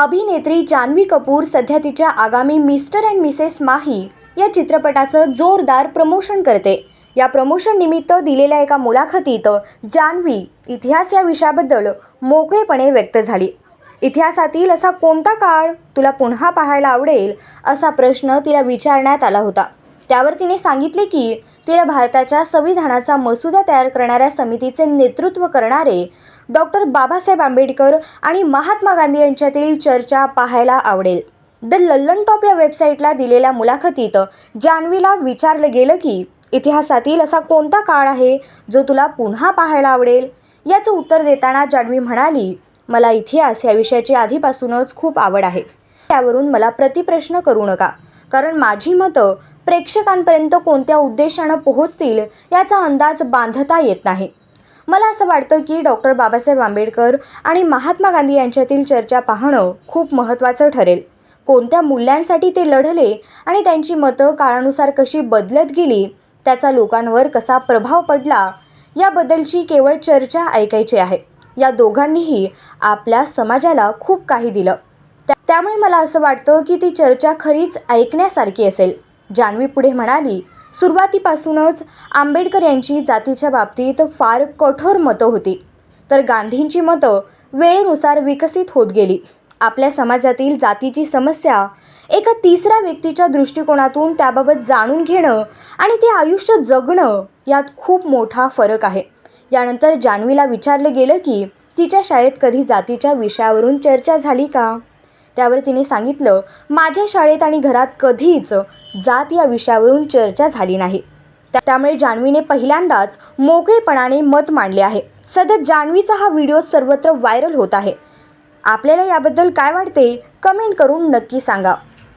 अभिनेत्री जान्हवी कपूर सध्या तिच्या आगामी मिस्टर अँड मिसेस माही या चित्रपटाचं जोरदार प्रमोशन करते. या प्रमोशन निमित्त दिलेल्या एका मुलाखतीत जान्हवी इतिहास या विषयाबद्दल मोकळेपणे व्यक्त झाली. इतिहासातील असा कोणता काळ तुला पुन्हा पाहायला आवडेल असा प्रश्न तिला विचारण्यात आला होता. त्यावर तिने सांगितले की तिला भारताच्या संविधानाचा मसुदा तयार करणाऱ्या समितीचे नेतृत्व करणारे डॉक्टर बाबासाहेब आंबेडकर आणि महात्मा गांधी यांच्यातील चर्चा पाहायला आवडेल. द लल्लन टॉप या वेबसाईटला दिलेल्या मुलाखतीत जान्हवीला विचारलं गेलं की इतिहासातील असा कोणता काळ आहे जो तुला पुन्हा पाहायला आवडेल? याचं उत्तर देताना जान्हवी म्हणाली मला इतिहास या विषयाची आधीपासूनच खूप आवड आहे. त्यावरून मला प्रतिप्रश्न करू नका. कारण माझी मतं प्रेक्षकांपर्यंत कोणत्या उद्देशानं पोहोचतील याचा अंदाज बांधता येत नाही. मला असं वाटतं की डॉक्टर बाबासाहेब आंबेडकर आणि महात्मा गांधी यांच्यातील चर्चा पाहणं खूप महत्त्वाचं ठरेल. कोणत्या मूल्यांसाठी ते लढले आणि त्यांची मतं काळानुसार कशी बदलत गेली त्याचा लोकांवर कसा प्रभाव पडला याबद्दलची केवळ चर्चा ऐकायची आहे. या दोघांनीही आपल्या समाजाला खूप काही दिलं. त्या- त्यामुळे मला असं वाटतं की ती चर्चा खरीच ऐकण्यासारखी असेल. जान्हवी पुढे म्हणाली सुरुवातीपासूनच आंबेडकर यांची जातीच्या बाबतीत फार कठोर मतं होती. तर गांधींची मतं वेळेनुसार विकसित होत गेली. आपल्या समाजातील जातीची समस्या एका तिसऱ्या व्यक्तीच्या दृष्टिकोनातून त्याबाबत जाणून घेणं आणि ते आयुष्य जगणं यात खूप मोठा फरक आहे. यानंतर जान्हवीला विचारलं गेलं की तिच्या शाळेत कधी जातीच्या विषयावरून चर्चा झाली का? त्यावर तिने सांगितलं माझ्या शाळेत आणि घरात कधीच जात या विषयावरून चर्चा झाली नाही. त्या- त्यामुळे जान्हवीने पहिल्यांदाच मोकळेपणाने मत मांडले आहे. सध्या जान्हवीचा हा व्हिडिओ सर्वत्र व्हायरल होत आहे. आपल्याला याबद्दल काय वाटते कमेंट करून नक्की सांगा.